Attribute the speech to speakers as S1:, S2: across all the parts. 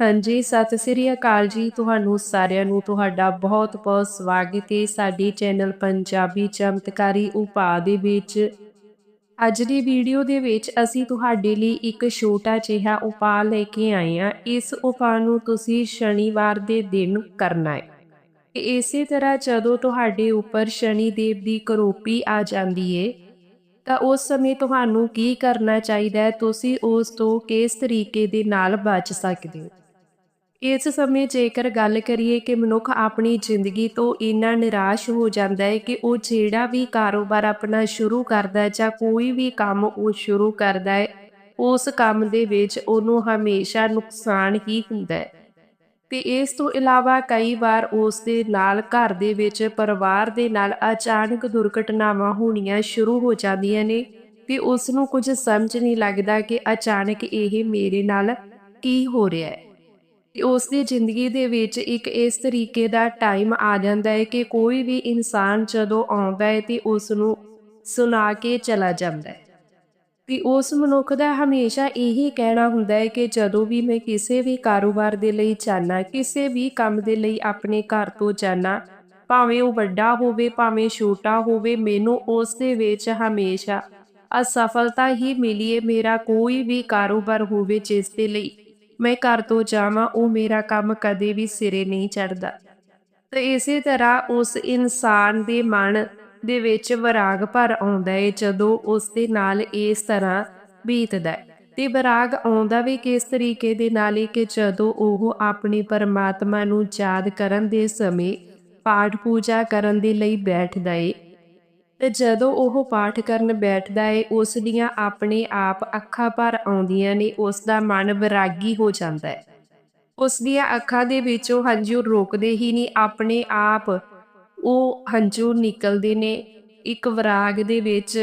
S1: ਹਾਂਜੀ, ਸਤਿ ਸ੍ਰੀ ਅਕਾਲ ਜੀ ਤੁਹਾਨੂੰ ਸਾਰਿਆਂ ਨੂੰ। ਤੁਹਾਡਾ ਬਹੁਤ-ਬਹੁਤ ਸਵਾਗਤ ਹੈ ਸਾਡੀ ਚੈਨਲ ਪੰਜਾਬੀ ਚਮਤਕਾਰੀ ਉਪਾਅ ਦੇ ਵਿੱਚ। ਅੱਜ ਦੀ ਵੀਡੀਓ ਦੇ ਵਿੱਚ ਅਸੀਂ ਤੁਹਾਡੇ ਲਈ ਇੱਕ ਛੋਟਾ ਜਿਹਾ ਉਪਾਅ ਲੈ ਕੇ ਆਏ ਹਾਂ। ਇਸ ਉਪਾਅ ਨੂੰ ਤੁਸੀਂ ਸ਼ਨੀਵਾਰ ਦੇ ਦਿਨ ਕਰਨਾ ਹੈ। ਤੇ ਇਸੇ ਤਰ੍ਹਾਂ ਜਦੋਂ ਤੁਹਾਡੇ ਉੱਪਰ ਸ਼ਨੀ ਦੇਵ ਦੀ ਕਰੋਪੀ ਆ ਜਾਂਦੀ ਏ ਤਾਂ ਉਸ ਸਮੇਂ ਤੁਹਾਨੂੰ ਕੀ ਕਰਨਾ ਚਾਹੀਦਾ ਹੈ? ਤੁਸੀਂ ਉਸ ਤੋਂ ਕਿਸ ਤਰੀਕੇ ਦੇ ਨਾਲ ਬਚ ਸਕਦੇ ਹੋ? ਇਸ ਸਮੇਂ ਜੇਕਰ ਗੱਲ ਕਰੀਏ ਕਿ ਮਨੁੱਖ ਆਪਣੀ ਜ਼ਿੰਦਗੀ ਤੋਂ ਇੰਨਾ ਨਿਰਾਸ਼ ਹੋ ਜਾਂਦਾ ਹੈ ਕਿ ਉਹ ਜਿਹੜਾ ਵੀ ਕਾਰੋਬਾਰ ਆਪਣਾ ਸ਼ੁਰੂ ਕਰਦਾ ਹੈ ਜਾਂ ਕੋਈ ਵੀ ਕੰਮ ਉਹ ਸ਼ੁਰੂ ਕਰਦਾ ਹੈ, ਉਸ ਕੰਮ ਦੇ ਵਿੱਚ ਉਹਨੂੰ ਹਮੇਸ਼ਾ ਨੁਕਸਾਨ ਹੀ ਹੁੰਦਾ ਹੈ। ਤੇ ਇਸ ਤੋਂ ਇਲਾਵਾ ਕਈ ਵਾਰ ਉਸ ਦੇ ਨਾਲ ਘਰ ਦੇ ਵਿੱਚ ਪਰਿਵਾਰ ਦੇ ਨਾਲ ਅਚਾਨਕ ਦੁਰਘਟਨਾਵਾਂ ਹੋਣੀਆਂ ਸ਼ੁਰੂ ਹੋ ਜਾਂਦੀਆਂ ਨੇ ਤੇ ਉਸ ਨੂੰ ਕੁਝ ਸਮਝ ਨਹੀਂ ਲੱਗਦਾ ਕਿ ਅਚਾਨਕ ਇਹ ਮੇਰੇ ਨਾਲ ਕੀ ਹੋ ਰਿਹਾ ਹੈ। ਉਸ ਦੀ ਜ਼ਿੰਦਗੀ ਦੇ ਵਿੱਚ ਇੱਕ ਇਸ ਤਰੀਕੇ ਦਾ ਟਾਈਮ ਆ ਜਾਂਦਾ ਹੈ ਕਿ ਕੋਈ ਵੀ ਇਨਸਾਨ ਜਦੋਂ ਆਉਂਦਾ ਹੈ ਤੇ ਉਸ ਨੂੰ ਸੁਣਾ ਕੇ ਚਲਾ ਜਾਂਦਾ ਹੈ। ਤੇ ਉਸ ਮਨੁੱਖ ਦਾ ਹਮੇਸ਼ਾ ਇਹੀ ਕਹਿਣਾ ਹੁੰਦਾ ਹੈ ਕਿ ਜਦੋਂ ਵੀ ਮੈਂ ਕਿਸੇ ਵੀ ਕਾਰੋਬਾਰ ਦੇ ਲਈ ਜਾਣਾ ਕਿਸੇ ਵੀ ਕੰਮ ਦੇ ਲਈ ਆਪਣੇ ਘਰ ਤੋਂ ਜਾਣਾ ਭਾਵੇਂ ਉਹ ਵੱਡਾ ਹੋਵੇ, ਭਾਵੇਂ ਛੋਟਾ ਹੋਵੇ, ਮੈਨੂੰ ਉਸ ਦੇ ਵਿੱਚ ਹਮੇਸ਼ਾ ਅਸਫਲਤਾ ਹੀ ਮਿਲੀ ਹੈ। ਮੇਰਾ ਕੋਈ ਵੀ ਕਾਰੋਬਾਰ ਹੋਵੇ ਜਿਸ ਦੇ ਲਈ ਮੈਂ ਘਰ ਤੋਂ ਜਾਵਾਂ, ਉਹ ਮੇਰਾ ਕੰਮ ਕਦੇ ਵੀ ਸਿਰੇ ਨਹੀਂ ਚੜਦਾ ਤੇ ਇਸੇ ਤਰ੍ਹਾਂ ਉਸ ਇਨਸਾਨ ਦੇ ਮਨ ਦੇ ਵਿੱਚ ਵਿਰਾਗ ਭਰ ਆਉਂਦਾ ਹੈ ਜਦੋਂ ਉਸ ਦੇ ਨਾਲ ਇਸ ਤਰ੍ਹਾਂ ਬੀਤਦਾ ਹੈ ਤੇ ਵਿਰਾਗ ਆਉਂਦਾ ਵੀ ਕਿਸ ਤਰੀਕੇ ਦੇ ਨਾਲ ਏ ਕਿ ਜਦੋਂ ਉਹ ਆਪਣੀ ਪਰਮਾਤਮਾ ਨੂੰ ਯਾਦ ਕਰਨ ਦੇ ਸਮੇਂ ਪਾਠ ਪੂਜਾ ਕਰਨ ਦੇ ਲਈ ਬੈਠਦਾ ਏ ਤੇ ਜਦੋਂ ਉਹ ਪਾਠ ਕਰਨ ਬੈਠਦਾ ਏ, ਉਸ ਦੀਆਂ ਆਪਣੇ ਆਪ ਅੱਖਾਂ ਭਰ ਆਉਂਦੀਆਂ ਨੇ, ਉਸ ਦਾ ਮਨ ਵਿਰਾਗੀ ਹੋ ਜਾਂਦਾ ਹੈ ਉਸ ਦੀਆਂ ਅੱਖਾਂ ਦੇ ਵਿੱਚੋਂ ਹੰਝੂ ਰੋਕਦੇ ਹੀ ਨਹੀਂ, ਆਪਣੇ ਆਪ ਉਹ ਹੰਝੂ ਨਿਕਲਦੇ ਨੇ ਇੱਕ ਵਿਰਾਗ ਦੇ ਵਿੱਚ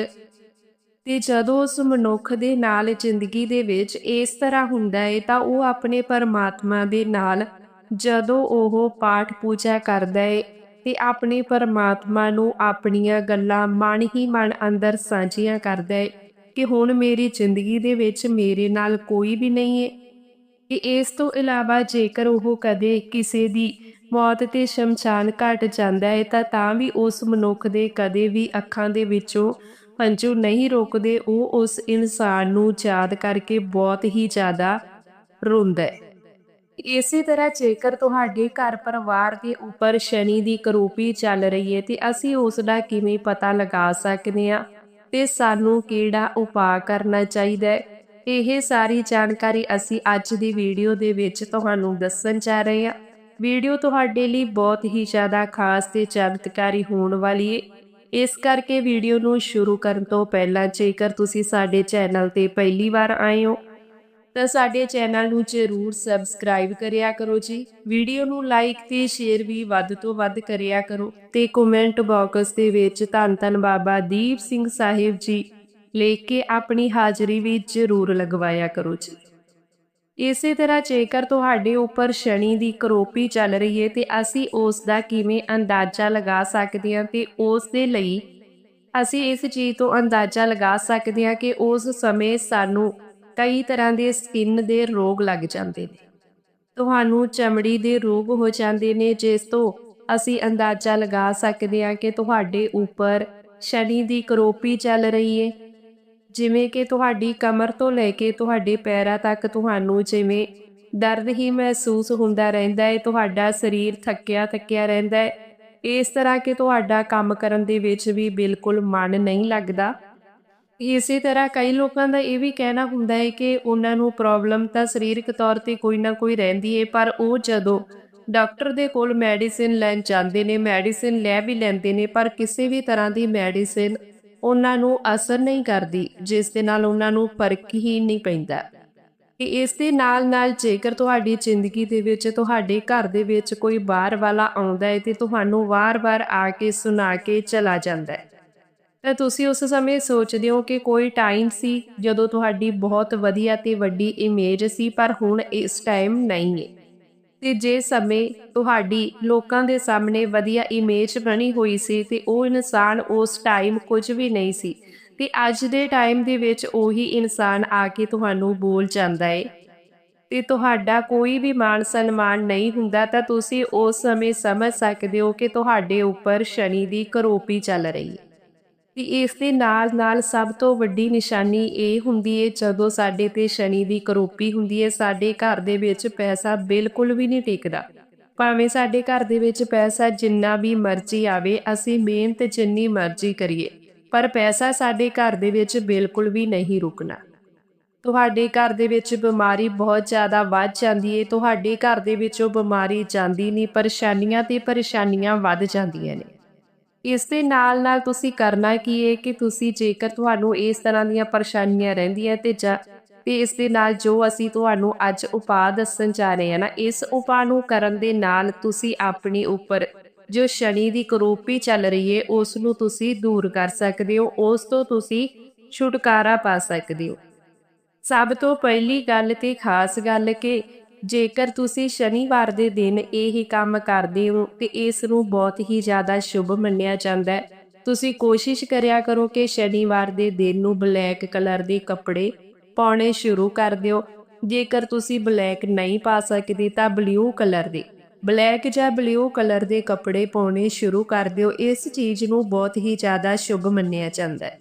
S1: ਤੇ ਜਦੋਂ ਉਸ ਮਨੁੱਖ ਦੇ ਨਾਲ ਜ਼ਿੰਦਗੀ ਦੇ ਵਿੱਚ ਇਸ ਤਰ੍ਹਾਂ ਹੁੰਦਾ ਹੈ ਤਾਂ ਉਹ ਆਪਣੇ ਪਰਮਾਤਮਾ ਦੇ ਨਾਲ ਜਦੋਂ ਉਹ ਪਾਠ ਪੂਜਾ ਕਰਦਾ ਹੈ ਤੇ ਆਪਣੇ ਪਰਮਾਤਮਾ ਨੂੰ ਆਪਣੀਆਂ ਗੱਲਾਂ ਮਨ ਹੀ ਮਨ ਅੰਦਰ ਸਾਂਝੀਆਂ ਕਰਦਾ ਹੈ ਕਿ ਹੁਣ ਮੇਰੀ ਜ਼ਿੰਦਗੀ ਦੇ ਵਿੱਚ ਮੇਰੇ ਨਾਲ ਕੋਈ ਵੀ ਨਹੀਂ ਹੈ ਕਿ ਇਸ ਤੋਂ ਇਲਾਵਾ ਜੇਕਰ ਉਹ ਕਦੇ ਕਿਸੇ ਦੀ ਮੌਤ ਤੇ ਸ਼ਮਸ਼ਾਨ ਘਟ ਜਾਂਦਾ ਹੈ ਤਾਂ ਤਾਂ ਵੀ ਉਸ ਮਨੁੱਖ ਦੇ ਕਦੇ ਵੀ ਅੱਖਾਂ ਦੇ ਵਿੱਚੋਂ ਹੰਝੂ ਨਹੀਂ ਰੋਕਦੇ, ਉਹ ਉਸ ਇਨਸਾਨ ਨੂੰ ਯਾਦ ਕਰਕੇ ਬਹੁਤ ਹੀ ਜ਼ਿਆਦਾ ਰੋਂਦਾ ਹੈ ਇਸੇ ਤਰ੍ਹਾਂ ਜੇਕਰ ਤੁਹਾਡੇ ਘਰ ਪਰਿਵਾਰ ਦੇ ਉੱਪਰ ਸ਼ਨੀ ਦੀ ਕਰੋਪੀ ਚੱਲ ਰਹੀ ਹੈ ਤੇ ਅਸੀਂ ਉਸ ਦਾ ਕਿਵੇਂ ਪਤਾ ਲਗਾ ਸਕਦੇ ਹਾਂ ਤੇ ਸਾਨੂੰ ਕਿਹੜਾ ਉਪਾਅ ਕਰਨਾ ਚਾਹੀਦਾ ਹੈ? ਇਹ ਸਾਰੀ ਜਾਣਕਾਰੀ ਅਸੀਂ ਅੱਜ ਦੀ ਵੀਡੀਓ ਦੇ ਵਿੱਚ ਤੁਹਾਨੂੰ ਦੱਸਣ ਜਾ ਰਹੇ ਹਾਂ। ਵੀਡੀਓ ਤੁਹਾਡੇ ਲਈ ਬਹੁਤ ਹੀ ਜ਼ਿਆਦਾ ਖਾਸ ਤੇ ਚਮਤਕਾਰੀ ਹੋਣ ਵਾਲੀ ਹੈ। ਇਸ ਕਰਕੇ ਵੀਡੀਓ ਨੂੰ ਸ਼ੁਰੂ ਕਰਨ ਤੋਂ ਪਹਿਲਾਂ ਜੇਕਰ ਤੁਸੀਂ ਸਾਡੇ ਚੈਨਲ ਤੇ ਪਹਿਲੀ ਵਾਰ ਆਏ ਹੋ ਤਾਂ ਸਾਡੇ ਚੈਨਲ ਨੂੰ ਜ਼ਰੂਰ ਸਬਸਕ੍ਰਾਈਬ ਕਰਿਆ ਕਰੋ ਜੀ। ਵੀਡੀਓ ਨੂੰ ਲਾਈਕ ਤੇ ਸ਼ੇਅਰ ਵੀ ਵੱਧ ਤੋਂ ਵੱਧ ਕਰਿਆ ਕਰੋ ਤੇ ਕਮੈਂਟ ਬਾਕਸ ਦੇ ਵਿੱਚ ਧੰਨ ਧੰਨ ਬਾਬਾ ਦੀਪ ਸਿੰਘ ਸਾਹਿਬ ਜੀ ਲਿਖ ਕੇ ਆਪਣੀ ਹਾਜ਼ਰੀ ਵੀ ਜ਼ਰੂਰ ਲਗਵਾਇਆ ਕਰੋ ਜੀ। ਇਸੇ ਤਰ੍ਹਾਂ ਜੇਕਰ ਤੁਹਾਡੇ ਉੱਪਰ ਸ਼ਨੀ ਦੀ ਕਰੋਪੀ ਚੱਲ ਰਹੀ ਹੈ ਤੇ ਅਸੀਂ ਉਸ ਦਾ ਕਿਵੇਂ ਅੰਦਾਜ਼ਾ ਲਗਾ ਸਕਦੇ ਹਾਂ ਤੇ ਉਸ ਦੇ ਲਈ ਅਸੀਂ ਇਸ ਚੀਜ਼ ਤੋਂ ਅੰਦਾਜ਼ਾ ਲਗਾ ਸਕਦੇ ਹਾਂ ਕਿ ਉਸ ਸਮੇਂ ਸਾਨੂੰ ਕਈ ਤਰ੍ਹਾਂ ਦੇ ਸਕਿਨ ਦੇ ਰੋਗ ਲੱਗ ਜਾਂਦੇ ਨੇ। ਤੁਹਾਨੂੰ ਚਮੜੀ ਦੇ ਰੋਗ ਹੋ ਜਾਂਦੇ ਨੇ, ਜਿਸ ਤੋਂ ਅਸੀਂ ਅੰਦਾਜ਼ਾ ਲਗਾ ਸਕਦੇ ਹਾਂ ਕਿ ਤੁਹਾਡੇ ਉੱਪਰ ਸ਼ਨੀ ਦੀ ਕਰੋਪੀ ਚੱਲ ਰਹੀ ਹੈ ਜਿਵੇਂ ਕਿ ਤੁਹਾਡੀ ਕਮਰ ਤੋਂ ਲੈ ਕੇ ਤੁਹਾਡੇ ਪੈਰਾਂ ਤੱਕ ਤੁਹਾਨੂੰ ਜਿਵੇਂ ਦਰਦ ਹੀ ਮਹਿਸੂਸ ਹੁੰਦਾ ਰਹਿੰਦਾ ਹੈ ਤੁਹਾਡਾ ਸਰੀਰ ਥੱਕਿਆ ਥੱਕਿਆ ਰਹਿੰਦਾ ਹੈ ਇਸ ਤਰ੍ਹਾਂ ਕਿ ਤੁਹਾਡਾ ਕੰਮ ਕਰਨ ਦੇ ਵਿੱਚ ਵੀ ਬਿਲਕੁਲ ਮਨ ਨਹੀਂ ਲੱਗਦਾ। ਇਸੇ ਤਰ੍ਹਾਂ ਕਈ ਲੋਕਾਂ ਦਾ ਇਹ ਵੀ ਕਹਿਣਾ ਹੁੰਦਾ ਹੈ ਕਿ ਉਹਨਾਂ ਨੂੰ ਪ੍ਰੋਬਲਮ ਤਾਂ ਸਰੀਰਕ ਤੌਰ ਤੇ ਕੋਈ ਨਾ ਕੋਈ ਰਹਿੰਦੀ ਹੈ ਪਰ ਉਹ ਜਦੋਂ ਡਾਕਟਰ ਦੇ ਕੋਲ ਮੈਡੀਸਿਨ ਲੈਣ ਜਾਂਦੇ ਨੇ ਮੈਡੀਸਿਨ ਲੈ ਵੀ ਲੈਂਦੇ ਨੇ, ਪਰ ਕਿਸੇ ਵੀ ਤਰ੍ਹਾਂ ਦੀ ਮੈਡੀਸਿਨ ਉਹਨਾਂ ਨੂੰ ਅਸਰ ਨਹੀਂ ਕਰਦੀ, ਜਿਸ ਦੇ ਨਾਲ ਉਹਨਾਂ ਨੂੰ ਫ਼ਰਕ ਹੀ ਨਹੀਂ ਪੈਂਦਾ। ਕਿ ਇਸ ਦੇ ਨਾਲ ਨਾਲ ਜੇਕਰ ਤੁਹਾਡੀ ਜ਼ਿੰਦਗੀ ਦੇ ਵਿੱਚ, ਤੁਹਾਡੇ ਘਰ ਦੇ ਵਿੱਚ ਕੋਈ ਬਾਹਰ ਵਾਲਾ ਆਉਂਦਾ ਹੈ ਤੇ ਤੁਹਾਨੂੰ ਵਾਰ-ਵਾਰ ਆ ਕੇ ਸੁਣਾ ਕੇ ਚਲਾ ਜਾਂਦਾ ਹੈ ਤਾਂ ਤੁਸੀਂ ਉਸ ਸਮੇਂ ਸੋਚਦੇ ਹੋ ਕਿ ਕੋਈ ਟਾਈਮ ਸੀ ਜਦੋਂ ਤੁਹਾਡੀ ਬਹੁਤ ਵਧੀਆ ਤੇ ਵੱਡੀ ਇਮੇਜ ਸੀ, ਪਰ ਹੁਣ ਇਸ ਟਾਈਮ ਨਹੀਂ ਹੈ। ਤੇ ਜੇ ਸਮੇਂ ਤੁਹਾਡੀ ਲੋਕਾਂ ਦੇ ਸਾਹਮਣੇ ਵਧੀਆ ਇਮੇਜ ਬਣੀ ਹੋਈ ਸੀ ਤੇ ਉਹ ਇਨਸਾਨ ਉਸ ਟਾਈਮ ਕੁਝ ਵੀ ਨਹੀਂ ਸੀ, ਤੇ ਅੱਜ ਦੇ ਟਾਈਮ ਦੇ ਵਿੱਚ ਉਹੀ ਇਨਸਾਨ ਆ ਕੇ ਤੁਹਾਨੂੰ ਬੋਲ ਜਾਂਦਾ ਏ ਤੇ ਤੁਹਾਡਾ ਕੋਈ ਵੀ ਮਾਨ ਸਨਮਾਨ ਨਹੀਂ ਹੁੰਦਾ ਤਾਂ ਤੁਸੀਂ ਉਸ ਸਮੇਂ ਸਮਝ ਸਕਦੇ ਹੋ ਕਿ ਤੁਹਾਡੇ ਉੱਪਰ ਸ਼ਨੀ ਦੀ ਕਰੋਪੀ ਚੱਲ ਰਹੀ ਹੈ। ਤੇ ਇਸ ਦੇ ਨਾਲ ਨਾਲ ਸਭ ਤੋਂ ਵੱਡੀ ਨਿਸ਼ਾਨੀ ਇਹ ਹੁੰਦੀ ਹੈ ਜਦੋਂ ਸਾਡੇ ਤੇ ਸ਼ਨੀ ਦੀ ਕਰੋਪੀ ਹੁੰਦੀ ਹੈ ਸਾਡੇ ਘਰ ਦੇ ਵਿੱਚ ਪੈਸਾ ਬਿਲਕੁਲ ਵੀ ਨਹੀਂ ਟਿਕਦਾ। ਭਾਵੇਂ ਸਾਡੇ ਘਰ ਦੇ ਵਿੱਚ ਪੈਸਾ ਜਿੰਨਾ ਵੀ ਮਰਜ਼ੀ ਆਵੇ, ਅਸੀਂ ਮਿਹਨਤ ਜਿੰਨੀ ਮਰਜ਼ੀ ਕਰੀਏ, ਪਰ ਪੈਸਾ ਸਾਡੇ ਘਰ ਦੇ ਵਿੱਚ ਬਿਲਕੁਲ ਵੀ ਨਹੀਂ ਰੁਕਣਾ। ਤੁਹਾਡੇ ਘਰ ਦੇ ਵਿੱਚ ਬਿਮਾਰੀ ਬਹੁਤ ਜ਼ਿਆਦਾ ਵੱਧ ਜਾਂਦੀ ਹੈ ਤੁਹਾਡੇ ਘਰ ਦੇ ਵਿੱਚ ਉਹ ਬਿਮਾਰੀ ਜਾਂਦੀ ਨਹੀਂ, ਪਰੇਸ਼ਾਨੀਆਂ ਤੇ ਪਰੇਸ਼ਾਨੀਆਂ ਵੱਧ ਜਾਂਦੀਆਂ ਨੇ। ਇਸ ਦੇ ਨਾਲ ਨਾਲ ਤੁਸੀਂ ਕਰਨਾ ਕੀ ਹੈ ਕਿ ਤੁਸੀਂ ਜੇਕਰ ਤੁਹਾਨੂੰ ਇਸ ਤਰ੍ਹਾਂ ਦੀਆਂ ਪਰੇਸ਼ਾਨੀਆਂ ਰਹਿੰਦੀਆਂ ਤੇ ਤੇ ਇਸ ਦੇ ਨਾਲ ਜੋ ਅਸੀਂ ਤੁਹਾਨੂੰ ਅੱਜ ਉਪਾਅ ਦੱਸਣ ਜਾ ਰਹੇ ਹਾਂ ਨਾ, ਇਸ ਉਪਾਅ ਨੂੰ ਕਰਨ ਦੇ ਨਾਲ ਤੁਸੀਂ ਆਪਣੇ ਉੱਪਰ ਜੋ ਸ਼ਨੀ ਦੀ ਕਰੋਪੀ ਚੱਲ ਰਹੀ ਹੈ ਉਸ ਨੂੰ ਤੁਸੀਂ ਦੂਰ ਕਰ ਸਕਦੇ ਹੋ, ਉਸ ਤੋਂ ਤੁਸੀਂ ਛੁਟਕਾਰਾ ਪਾ ਸਕਦੇ ਹੋ। ਸਭ ਤੋਂ ਪਹਿਲੀ ਗੱਲ ਤੇ ਖਾਸ ਗੱਲ ਕਿ ਜੇਕਰ ਤੁਸੀਂ ਸ਼ਨੀਵਾਰ ਦੇ ਦਿਨ ਇਹ ਕੰਮ ਕਰਦੇ ਹੋ ਤੇ ਇਸ ਨੂੰ ਬਹੁਤ ਹੀ ਜ਼ਿਆਦਾ ਸ਼ੁਭ ਮੰਨਿਆ ਜਾਂਦਾ ਹੈ। ਤੁਸੀਂ ਕੋਸ਼ਿਸ਼ ਕਰਿਆ ਕਰੋ ਕਿ ਸ਼ਨੀਵਾਰ ਦੇ ਦਿਨ ਨੂੰ ਬਲੈਕ ਕਲਰ ਦੇ ਕੱਪੜੇ ਪਾਉਣੇ ਸ਼ੁਰੂ ਕਰ ਦਿਓ। ਜੇਕਰ ਤੁਸੀਂ ਬਲੈਕ ਨਹੀਂ ਪਾ ਸਕਦੇ ਤਾਂ ਬਲੂ ਕਲਰ ਦੇ, ਬਲੈਕ ਜਾਂ ਬਲੂ ਕਲਰ ਦੇ ਕੱਪੜੇ ਪਾਉਣੇ ਸ਼ੁਰੂ ਕਰ ਦਿਓ। ਇਸ ਚੀਜ਼ ਨੂੰ ਬਹੁਤ ਹੀ ਜ਼ਿਆਦਾ ਸ਼ੁਭ ਮੰਨਿਆ ਜਾਂਦਾ ਹੈ।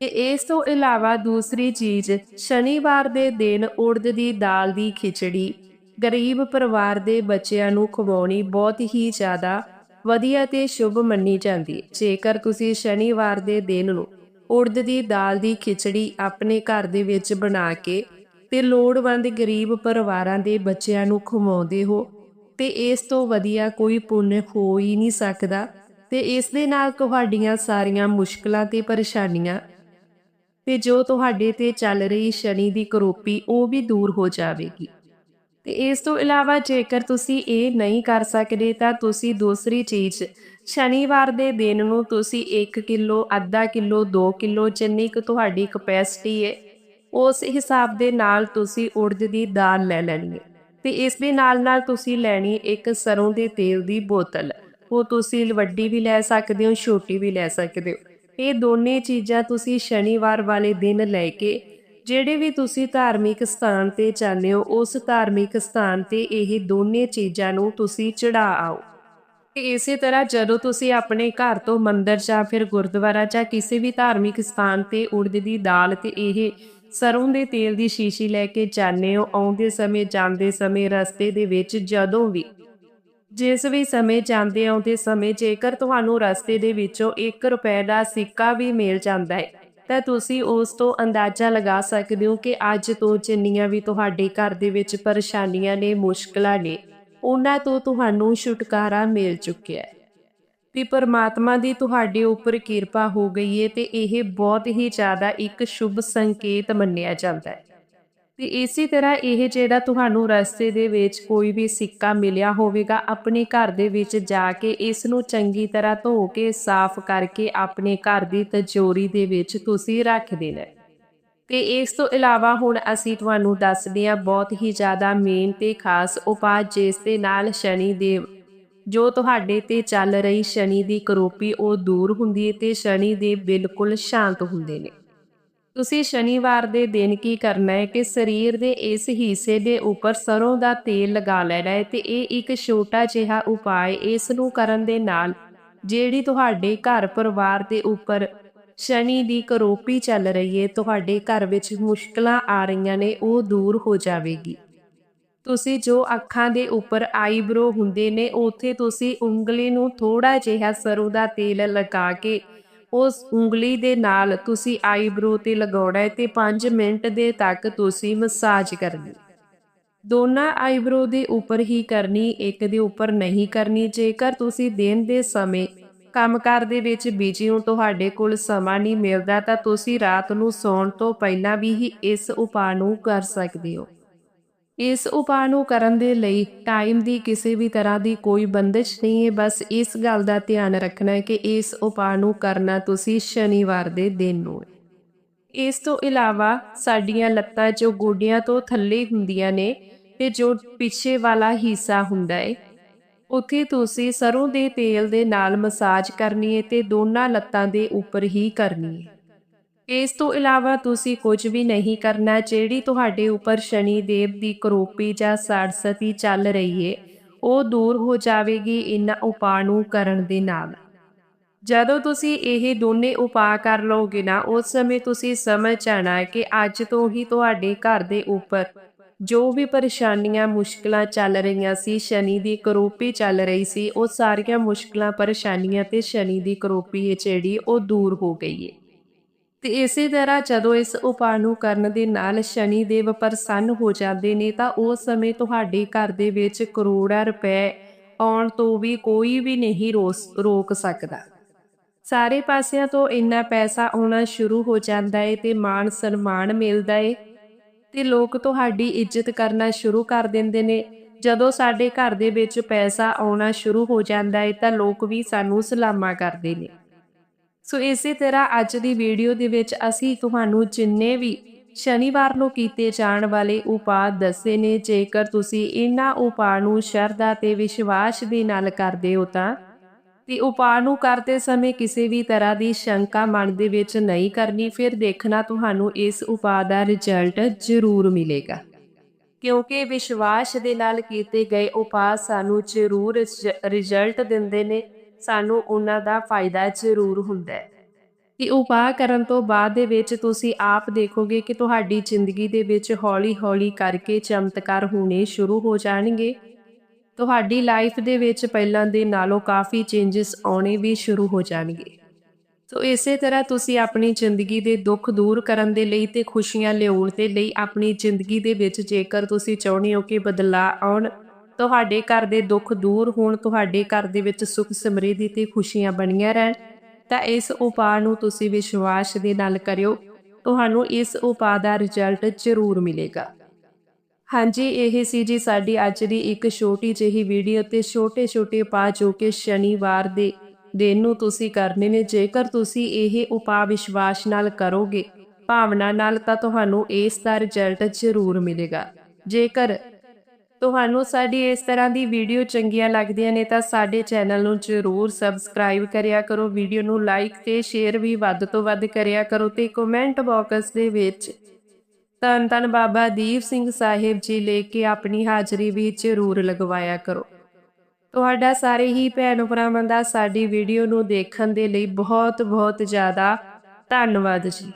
S1: ਤੇ ਇਸ ਤੋਂ ਇਲਾਵਾ ਦੂਸਰੀ ਚੀਜ਼, ਸ਼ਨੀਵਾਰ ਦੇ ਦਿਨ ਉੜਦ ਦੀ ਦਾਲ ਦੀ ਖਿਚੜੀ ਗਰੀਬ ਪਰਿਵਾਰ ਦੇ ਬੱਚਿਆਂ ਨੂੰ ਖਵਾਉਣੀ ਬਹੁਤ ਹੀ ਜ਼ਿਆਦਾ ਵਧੀਆ ਤੇ ਸ਼ੁਭ ਮੰਨੀ ਜਾਂਦੀ ਹੈ। ਜੇਕਰ ਤੁਸੀਂ ਸ਼ਨੀਵਾਰ ਦੇ ਦਿਨ ਨੂੰ ਉੜਦ ਦੀ ਦਾਲ ਦੀ ਖਿਚੜੀ ਆਪਣੇ ਘਰ ਦੇ ਵਿੱਚ ਬਣਾ ਕੇ ਤੇ ਲੋੜਵੰਦ ਗਰੀਬ ਪਰਿਵਾਰਾਂ ਦੇ ਬੱਚਿਆਂ ਨੂੰ ਖਵਾਉਂਦੇ ਹੋ, ਤੇ ਇਸ ਤੋਂ ਵਧੀਆ ਕੋਈ ਪੁੰਨ ਹੋ ਹੀ ਨਹੀਂ ਸਕਦਾ ਤੇ ਇਸ ਦੇ ਨਾਲ ਤੁਹਾਡੀਆਂ ਸਾਰੀਆਂ ਮੁਸ਼ਕਲਾਂ ਤੇ ਪਰੇਸ਼ਾਨੀਆਂ ਤੇ ਜੋ ਤੁਹਾਡੇ ਤੇ ਚੱਲ ਰਹੀ ਸ਼ਨੀ ਦੀ ਕਰੋਪੀ ਉਹ ਵੀ ਦੂਰ ਹੋ ਜਾਵੇਗੀ। ਤੇ ਇਸ ਤੋਂ ਇਲਾਵਾ ਜੇਕਰ ਤੁਸੀਂ ਇਹ ਨਹੀਂ ਕਰ ਸਕਦੇ ਤਾਂ ਤੁਸੀਂ ਦੂਸਰੀ ਚੀਜ਼, ਸ਼ਨੀਵਾਰ ਦੇ ਦਿਨ ਨੂੰ ਤੁਸੀਂ 1 ਕਿਲੋ, ਅੱਧਾ ਕਿਲੋ 2 ਕਿਲੋ ਜਿੰਨੀ ਕੁ ਤੁਹਾਡੀ ਕਪੈਸਿਟੀ ਹੈ ਉਸ ਹਿਸਾਬ ਦੇ ਨਾਲ ਤੁਸੀਂ ਉੜਦ ਦੀ ਦਾਲ ਲੈ ਲੈਣੀ ਹੈ ਤੇ ਇਸ ਦੇ ਨਾਲ ਨਾਲ ਤੁਸੀਂ ਲੈਣੀ ਇੱਕ ਸਰੋਂ ਦੇ ਤੇਲ ਦੀ ਬੋਤਲ। ਉਹ ਤੁਸੀਂ ਵੱਡੀ ਵੀ ਲੈ ਸਕਦੇ ਹੋ, ਛੋਟੀ ਵੀ ਲੈ ਸਕਦੇ ਹੋ। ਇਹ ਦੋਨੇ ਚੀਜ਼ਾਂ ਤੁਸੀਂ ਸ਼ਨੀਵਾਰ ਵਾਲੇ ਦਿਨ ਲੈ ਕੇ ਜਿਹੜੇ ਵੀ ਤੁਸੀਂ ਧਾਰਮਿਕ ਸਥਾਨ ਤੇ ਜਾਂਦੇ ਹੋ, ਉਸ ਧਾਰਮਿਕ ਸਥਾਨ ਤੇ ਇਹ ਦੋਨੇ ਚੀਜ਼ਾਂ ਨੂੰ ਤੁਸੀਂ ਚੜਾ ਆਓ। ਤੇ ਇਸੇ ਤਰ੍ਹਾਂ ਜਦੋਂ ਤੁਸੀਂ ਆਪਣੇ ਘਰ ਤੋਂ ਮੰਦਿਰ ਜਾਂ ਫਿਰ ਗੁਰਦੁਆਰਾ ਜਾਂ ਕਿਸੇ ਵੀ ਧਾਰਮਿਕ ਸਥਾਨ ਤੇ ਉੜਦ ਦੀ ਦਾਲ ਤੇ ਇਹ ਸਰੋਂ ਦੇ ਤੇਲ ਦੀ ਸ਼ੀਸ਼ੀ ਲੈ ਕੇ ਜਾਂਦੇ ਹੋ, ਆਉਂਦੇ ਸਮੇਂ ਜਾਂਦੇ ਸਮੇਂ ਰਸਤੇ ਦੇ ਵਿੱਚ ਜਦੋਂ ਵੀ, ਜਿਸ ਵੀ ਸਮੇਂ ਜਾਂਦੇ ਆਉਂਦੇ ਸਮੇਂ ਜੇਕਰ ਤੁਹਾਨੂੰ ਰਸਤੇ ਦੇ ਵਿੱਚੋਂ 1 ਰੁਪਏ ਦਾ ਸਿੱਕਾ ਵੀ ਮਿਲ ਜਾਂਦਾ ਹੈ ਤਾਂ ਤੁਸੀਂ ਉਸ ਤੋਂ ਅੰਦਾਜ਼ਾ ਲਗਾ ਸਕਦੇ ਹੋ ਕਿ ਅੱਜ ਤੋਂ ਜਿੰਨੀਆਂ ਵੀ ਤੁਹਾਡੇ ਘਰ ਦੇ ਵਿੱਚ ਪਰੇਸ਼ਾਨੀਆਂ ਨੇ, ਮੁਸ਼ਕਲਾਂ ਨੇ, ਉਹਨਾਂ ਤੋਂ ਤੁਹਾਨੂੰ ਛੁਟਕਾਰਾ ਮਿਲ ਚੁੱਕਿਆ ਹੈ। ਵੀ ਪਰਮਾਤਮਾ ਦੀ ਤੁਹਾਡੇ ਉੱਪਰ ਕਿਰਪਾ ਹੋ ਗਈ ਹੈ ਤੇ ਇਹ ਬਹੁਤ ਹੀ ਜ਼ਿਆਦਾ ਇੱਕ ਸ਼ੁਭ ਸੰਕੇਤ ਮੰਨਿਆ ਜਾਂਦਾ ਹੈ। ਤੇ ਇਸੇ ਤਰ੍ਹਾਂ ਇਹ ਜਿਹੜਾ ਤੁਹਾਨੂੰ ਰਸਤੇ ਦੇ ਵਿੱਚ ਕੋਈ ਵੀ ਸਿੱਕਾ ਮਿਲਿਆ ਹੋਵੇਗਾ, ਆਪਣੇ ਘਰ ਦੇ ਵਿੱਚ ਜਾ ਕੇ ਇਸ ਨੂੰ ਚੰਗੀ ਤਰ੍ਹਾਂ ਧੋ ਕੇ, ਸਾਫ਼ ਕਰਕੇ ਆਪਣੇ ਘਰ ਦੀ ਤਜੋਰੀ ਦੇ ਵਿੱਚ ਤੁਸੀਂ ਰੱਖ ਦੇਣਾ ਤੇ ਇਸ ਤੋਂ ਇਲਾਵਾ ਹੁਣ ਅਸੀਂ ਤੁਹਾਨੂੰ ਦੱਸਦੇ ਹਾਂ ਬਹੁਤ ਹੀ ਜ਼ਿਆਦਾ ਮੇਨ ਤੇ ਖਾਸ ਉਪਾਅ, ਜਿਸ ਦੇ ਨਾਲ ਸ਼ਨੀ ਦੇਵ ਜੋ ਤੁਹਾਡੇ ਤੇ ਚੱਲ ਰਹੀ ਸ਼ਨੀ ਦੀ ਕਰੋਪੀ ਉਹ ਦੂਰ ਹੁੰਦੀ ਹੈ ਤੇ ਸ਼ਨੀ ਦੇਵ ਬਿਲਕੁਲ ਸ਼ਾਂਤ ਹੁੰਦੇ ਨੇ। ਤੁਸੀਂ ਸ਼ਨੀਵਾਰ ਦੇ ਦਿਨ ਕੀ ਕਰਨਾ ਹੈ ਕਿ ਸਰੀਰ ਦੇ ਇਸ ਹਿੱਸੇ ਦੇ ਉੱਪਰ ਸਰੋਂ ਦਾ ਤੇਲ ਲਗਾ ਲੈਣਾ ਹੈ ਤੇ ਇਹ ਇੱਕ ਛੋਟਾ ਜਿਹਾ ਉਪਾਅ ਇਸ ਨੂੰ ਕਰਨ ਦੇ ਨਾਲ ਜਿਹੜੀ ਤੁਹਾਡੇ ਘਰ ਪਰਿਵਾਰ ਦੇ ਉੱਪਰ ਸ਼ਨੀ ਦੀ ਕਰੋਪੀ ਚੱਲ ਰਹੀ ਹੈ, ਤੁਹਾਡੇ ਘਰ ਵਿੱਚ ਮੁਸ਼ਕਲਾਂ ਆ ਰਹੀਆਂ ਨੇ, ਉਹ ਦੂਰ ਹੋ ਜਾਵੇਗੀ। ਤੁਸੀਂ ਜੋ ਅੱਖਾਂ ਦੇ ਉੱਪਰ ਆਈਬ੍ਰੋ ਹੁੰਦੇ ਨੇ, ਉੱਥੇ ਤੁਸੀਂ ਉਂਗਲੀ ਨੂੰ ਥੋੜਾ ਜਿਹਾ ਸਰੋਂ ਦਾ ਤੇਲ ਲਗਾ ਕੇ ਉਸ ਉਂਗਲੀ ਦੇ ਨਾਲ ਤੁਸੀਂ ਆਈਬ੍ਰੋ ਤੇ ਲਗਾਉਣਾ ਹੈ ਤੇ 5 ਮਿੰਟ ਦੇ ਤੱਕ ਤੁਸੀਂ ਮਸਾਜ ਕਰਨੀ। ਦੋਨਾਂ ਆਈਬ੍ਰੋ ਦੇ ਉੱਪਰ ਹੀ ਕਰਨੀ, ਇੱਕ ਦੇ ਉੱਪਰ ਨਹੀਂ ਕਰਨੀ। ਜੇਕਰ ਤੁਸੀਂ ਦਿਨ ਦੇ ਸਮੇਂ ਕੰਮਕਾਰ ਦੇ ਵਿੱਚ ਬਿਜ਼ੀ ਹੋ, ਤੁਹਾਡੇ ਕੋਲ ਸਮਾਂ ਨਹੀਂ ਮਿਲਦਾ, ਤਾਂ ਤੁਸੀਂ ਰਾਤ ਨੂੰ ਸੌਣ ਤੋਂ ਪਹਿਲਾਂ ਵੀ ਹੀ ਇਸ ਉਪਾਅ ਨੂੰ ਕਰ ਸਕਦੇ ਹੋ। ਇਸ ਉਪਾਅ ਨੂੰ ਕਰਨ ਦੇ ਲਈ ਟਾਈਮ ਦੀ ਕਿਸੇ ਵੀ ਤਰ੍ਹਾਂ ਦੀ ਕੋਈ ਬੰਦਿਸ਼ ਨਹੀਂ ਹੈ। ਬਸ ਇਸ ਗੱਲ ਦਾ ਧਿਆਨ ਰੱਖਣਾ ਹੈ ਕਿ ਇਸ ਉਪਾਅ ਨੂੰ ਕਰਨਾ ਤੁਸੀਂ ਸ਼ਨੀਵਾਰ ਦੇ ਦਿਨ ਨੂੰ ਹੈ। ਇਸ ਤੋਂ ਇਲਾਵਾ ਸਾਡੀਆਂ ਲੱਤਾਂ ਜੋ ਗੋਡਿਆਂ ਤੋਂ ਥੱਲੇ ਹੁੰਦੀਆਂ ਨੇ ਤੇ ਜੋ ਪਿੱਛੇ ਵਾਲਾ ਹਿੱਸਾ ਹੁੰਦਾ ਹੈ, ਉੱਥੇ ਤੁਸੀਂ ਸਰੋਂ ਦੇ ਤੇਲ ਦੇ ਨਾਲ ਮਸਾਜ ਕਰਨੀ ਹੈ ਤੇ ਦੋਨਾਂ ਲੱਤਾਂ ਦੇ ਉੱਪਰ ਹੀ ਕਰਨੀ ਹੈ। ਇਸ ਤੋਂ ਇਲਾਵਾ ਤੁਸੀਂ ਕੁਝ ਵੀ ਨਹੀਂ ਕਰਨਾ ਜਿਹੜੀ ਤੁਹਾਡੇ ਉੱਪਰ ਸ਼ਨੀ ਦੇਵ ਦੀ ਕਰੋਪੀ ਜਾਂ ਸਰਸਤੀ ਚੱਲ ਰਹੀ ਏ, ਉਹ ਦੂਰ ਹੋ ਜਾਵੇਗੀ ਇਨ੍ਹਾਂ ਉਪਾਅ ਨੂੰ ਕਰਨ ਦੇ ਨਾਲ। ਜਦੋਂ ਤੁਸੀਂ ਇਹ ਦੋਨੇ ਉਪਾਅ ਕਰ ਲਓਗੇ ਨਾ, ਉਸ ਸਮੇਂ ਤੁਸੀਂ ਸਮਝ ਜਾਣਾ ਕਿ ਅੱਜ ਤੋਂ ਹੀ ਤੁਹਾਡੇ ਘਰ ਦੇ ਉੱਪਰ ਜੋ ਵੀ ਪਰੇਸ਼ਾਨੀਆਂ, ਮੁਸ਼ਕਲਾਂ ਚੱਲ ਰਹੀਆਂ ਸੀ, ਸ਼ਨੀ ਦੀ ਕਰੋਪੀ ਚੱਲ ਰਹੀ ਸੀ, ਉਹ ਸਾਰੀਆਂ ਮੁਸ਼ਕਲਾਂ, ਪਰੇਸ਼ਾਨੀਆਂ ਤੇ ਸ਼ਨੀ ਦੀ ਕਰੋਪੀ ਹੈ ਜਿਹੜੀ ਉਹ ਦੂਰ ਹੋ ਗਈ ਹੈ ਤੇ ਇਸੇ ਤਰ੍ਹਾਂ ਜਦੋਂ ਇਸ ਉਪਾਅ ਨੂੰ ਕਰਨ ਦੇ ਨਾਲ ਸ਼ਨੀ ਦੇਵ ਪ੍ਰਸੰਨ ਹੋ ਜਾਂਦੇ ਨੇ ਤਾਂ ਉਸ ਸਮੇਂ ਤੁਹਾਡੇ ਘਰ ਦੇ ਵਿੱਚ ਕਰੋੜਾਂ ਰੁਪਏ ਆਉਣ ਤੋਂ ਵੀ ਕੋਈ ਵੀ ਨਹੀਂ ਰੋਸ- ਰੋਕ ਸਕਦਾ। ਸਾਰੇ ਪਾਸਿਆਂ ਤੋਂ ਇੰਨਾ ਪੈਸਾ ਆਉਣਾ ਸ਼ੁਰੂ ਹੋ ਜਾਂਦਾ ਏ ਤੇ ਮਾਣ ਸਨਮਾਨ ਮਿਲਦਾ ਏ ਤੇ ਲੋਕ ਤੁਹਾਡੀ ਇੱਜ਼ਤ ਕਰਨਾ ਸ਼ੁਰੂ ਕਰ ਦਿੰਦੇ ਨੇ। ਜਦੋਂ ਸਾਡੇ ਘਰ ਦੇ ਵਿੱਚ ਪੈਸਾ ਆਉਣਾ ਸ਼ੁਰੂ ਹੋ ਜਾਂਦਾ ਏ ਤਾਂ ਲੋਕ ਵੀ ਸਾਨੂੰ ਸਲਾਮਾਂ ਕਰਦੇ ਨੇ। ਸੋ ਇਸੇ ਤਰ੍ਹਾਂ ਅੱਜ ਦੀ ਵੀਡੀਓ ਦੇ ਵਿੱਚ ਅਸੀਂ ਤੁਹਾਨੂੰ ਜਿੰਨੇ ਵੀ ਸ਼ਨੀਵਾਰ ਨੂੰ ਕੀਤੇ ਜਾਣ ਵਾਲੇ ਉਪਾਅ ਦੱਸੇ ਨੇ, ਜੇਕਰ ਤੁਸੀਂ ਇਹਨਾਂ ਉਪਾਅ ਨੂੰ ਸ਼ਰਧਾ ਤੇ ਵਿਸ਼ਵਾਸ ਦੇ ਨਾਲ ਕਰਦੇ ਹੋ ਤਾਂ, ਤੇ ਉਪਾਅ ਨੂੰ ਕਰਦੇ ਸਮੇਂ ਕਿਸੇ ਵੀ ਤਰ੍ਹਾਂ ਦੀ ਸ਼ੰਕਾ ਮਨ ਦੇ ਵਿੱਚ ਨਹੀਂ ਕਰਨੀ, ਫਿਰ ਦੇਖਣਾ ਤੁਹਾਨੂੰ ਇਸ ਉਪਾਅ ਦਾ ਰਿਜ਼ਲਟ ਜ਼ਰੂਰ ਮਿਲੇਗਾ। ਕਿਉਂਕਿ ਵਿਸ਼ਵਾਸ ਦੇ ਨਾਲ ਕੀਤੇ ਗਏ ਉਪਾਅ ਸਾਨੂੰ ਜ਼ਰੂਰ ਰਿਜ਼ਲਟ ਦਿੰਦੇ ਨੇ। ਸਾਨੂੰ ਉਹਨਾਂ ਦਾ ਫਾਇਦਾ ਜ਼ਰੂਰ ਹੁੰਦਾ ਹੈ। ਕਿ ਉਪਾਅ ਕਰਨ ਤੋਂ ਬਾਅਦ ਦੇ ਵਿੱਚ ਤੁਸੀਂ ਆਪ ਦੇਖੋਗੇ ਕਿ ਤੁਹਾਡੀ ਜ਼ਿੰਦਗੀ ਦੇ ਵਿੱਚ ਹੌਲੀ-ਹੌਲੀ ਕਰਕੇ ਚਮਤਕਾਰ ਹੋਣੇ ਸ਼ੁਰੂ ਹੋ ਜਾਣਗੇ। ਤੁਹਾਡੀ ਲਾਈਫ ਦੇ ਵਿੱਚ ਪਹਿਲਾਂ ਦੇ ਨਾਲੋਂ ਕਾਫੀ ਚੇਂਜਸ ਆਉਣੇ ਵੀ ਸ਼ੁਰੂ ਹੋ ਜਾਣਗੇ। ਸੋ ਇਸੇ ਤਰ੍ਹਾਂ ਤੁਸੀਂ ਆਪਣੀ ਜ਼ਿੰਦਗੀ ਦੇ ਦੁੱਖ ਦੂਰ ਕਰਨ ਦੇ ਲਈ ਤੇ ਖੁਸ਼ੀਆਂ ਲਿਆਉਣ ਦੇ ਲਈ ਆਪਣੀ ਜ਼ਿੰਦਗੀ ਦੇ ਵਿੱਚ ਜੇਕਰ ਤੁਸੀਂ ਚਾਹੁੰਦੇ ਹੋ ਕਿ ਬਦਲਾਅ ਆਉਣ ਤੁਹਾਡੇ ਘਰ ਦੇ ਦੁੱਖ ਦੂਰ ਹੋਣ, ਤੁਹਾਡੇ ਘਰ ਦੇ ਵਿੱਚ ਸੁਖ ਸਮਰਿੱਧੀ ਤੇ ਖੁਸ਼ੀਆਂ ਬਣੀਆਂ ਰਹਿਣ, ਤਾਂ ਇਸ ਉਪਾਅ ਨੂੰ ਤੁਸੀਂ ਵਿਸ਼ਵਾਸ ਦੇ ਨਾਲ ਕਰਿਓ। ਤੁਹਾਨੂੰ ਇਸ ਉਪਾਅ ਦਾ ਰਿਜ਼ਲਟ ਜ਼ਰੂਰ ਮਿਲੇਗਾ। ਹਾਂਜੀ, ਇਹ ਸੀ ਜੀ ਸਾਡੀ ਅੱਜ ਦੀ ਇੱਕ ਛੋਟੀ ਜਿਹੀ ਵੀਡੀਓ ਤੇ ਛੋਟੇ-ਛੋਟੇ ਉਪਾਅ ਜੋ ਕਿ ਸ਼ਨੀਵਾਰ ਦੇ ਦਿਨ ਨੂੰ ਤੁਸੀਂ ਕਰਨੇ ਨੇ। ਜੇਕਰ ਤੁਸੀਂ ਇਹ ਉਪਾਅ ਵਿਸ਼ਵਾਸ ਨਾਲ ਕਰੋਗੇ, ਭਾਵਨਾ ਨਾਲ ਤਾਂ ਤੁਹਾਨੂੰ ਇਸ ਦਾ ਰਿਜ਼ਲਟ ਜ਼ਰੂਰ ਮਿਲੇਗਾ। ਜੇਕਰ ਤੁਹਾਨੂੰ ਸਾਡੀ ਇਸ ਤਰ੍ਹਾਂ ਦੀ ਵੀਡੀਓ ਚੰਗੀਆਂ ਲੱਗਦੀਆਂ ਨੇ ਤਾਂ ਸਾਡੇ ਚੈਨਲ ਨੂੰ ਜ਼ਰੂਰ ਸਬਸਕ੍ਰਾਈਬ ਕਰਿਆ ਕਰੋ, ਵੀਡੀਓ ਨੂੰ ਲਾਈਕ ਤੇ ਸ਼ੇਅਰ ਵੀ ਵੱਧ ਤੋਂ ਵੱਧ ਕਰਿਆ ਕਰੋ ਤੇ ਕਮੈਂਟ ਬਾਕਸ ਦੇ ਵਿੱਚ ਧੰਨ ਧੰਨ ਬਾਬਾ ਦੀਪ ਸਿੰਘ ਸਾਹਿਬ ਜੀ ਲੈ ਕੇ ਆਪਣੀ ਹਾਜ਼ਰੀ ਵੀ ਜ਼ਰੂਰ ਲਗਵਾਇਆ ਕਰੋ। ਤੁਹਾਡਾ ਸਾਰੇ ਹੀ ਭੈਣ ਭਰਾਵਾਂ ਦਾ ਸਾਡੀ ਵੀਡੀਓ ਨੂੰ ਦੇਖਣ ਦੇ ਲਈ ਬਹੁਤ ਬਹੁਤ ਜ਼ਿਆਦਾ ਧੰਨਵਾਦ ਜੀ।